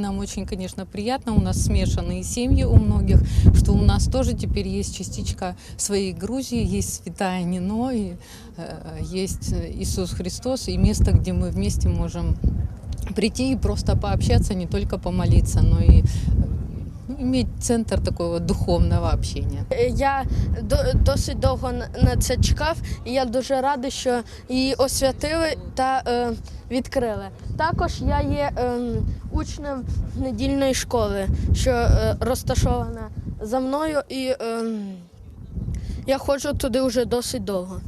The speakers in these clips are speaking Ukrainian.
Нам очень, конечно, приятно, у нас смешанные семьи у многих, что у нас тоже теперь есть частичка своей Грузии, есть Святая Нино, и, э, есть Иисус Христос, и место, где мы вместе можем прийти и просто пообщаться, не только помолиться, но и э, ну, иметь центр такого духовного общения. Я до- досить довго на- це чекав, і я дуже радий, що її освятили та е, відкрили. Також я є ем, учнем недільної школи, що е, розташована за мною, і ем, я ходжу туди вже досить довго.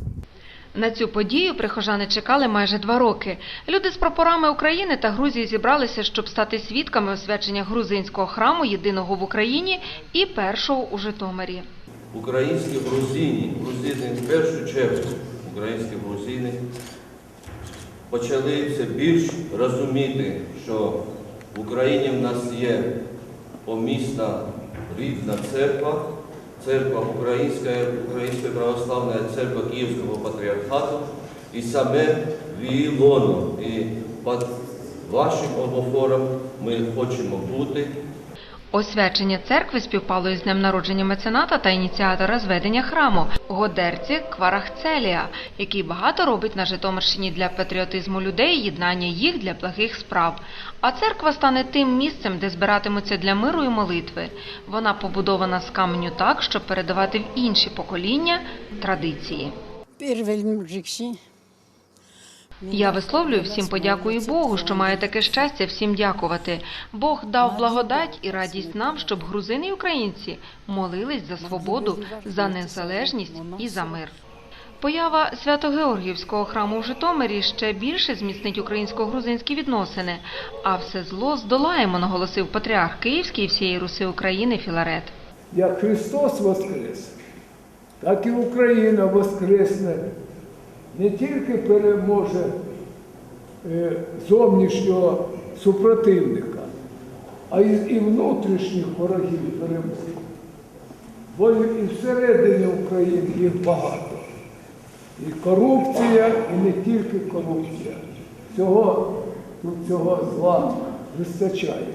На цю подію прихожани чекали майже два роки. Люди з прапорами України та Грузії зібралися, щоб стати свідками освячення грузинського храму, єдиного в Україні і першого у Житомирі. Українські грузини, грузини в першу чергу, українські грузини почали все більш розуміти, що в Україні в нас є помісна рідна церква, церква Українська, Українська православна церква Київського патріархату і саме Вілоно. І під вашим обофором ми хочемо бути. Освячення церкви співпало із днем народження мецената та ініціатора зведення храму Годерці Кварахцелія, який багато робить на Житомирщині для патріотизму людей, єднання їх для благих справ. А церква стане тим місцем, де збиратимуться для миру і молитви. Вона побудована з каменю так, щоб передавати в інші покоління традиції. Я висловлюю всім подяку і Богу, що має таке щастя всім дякувати. Бог дав благодать і радість нам, щоб грузини і українці молились за свободу, за незалежність і за мир. Поява Свято-Георгіївського храму у Житомирі ще більше зміцнить українсько-грузинські відносини. А все зло здолаємо, наголосив патріарх Київський і всієї Руси України Філарет. Як Христос воскрес, так і Україна воскресне, не тільки переможе е, зовнішнього супротивника, а і внутрішніх ворогів переможе. Бо і всередині України їх багато. І корупція, і не тільки корупція. Цього, тут цього зла вистачає.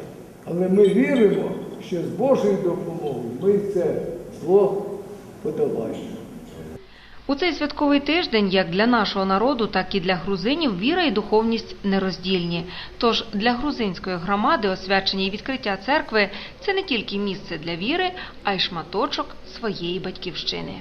Але ми віримо, що з Божою допомогою ми це зло подолаємо. У цей святковий тиждень, як для нашого народу, так і для грузинів, віра і духовність нероздільні. Тож для грузинської громади освячення і відкриття церкви це не тільки місце для віри, а й шматочок своєї батьківщини.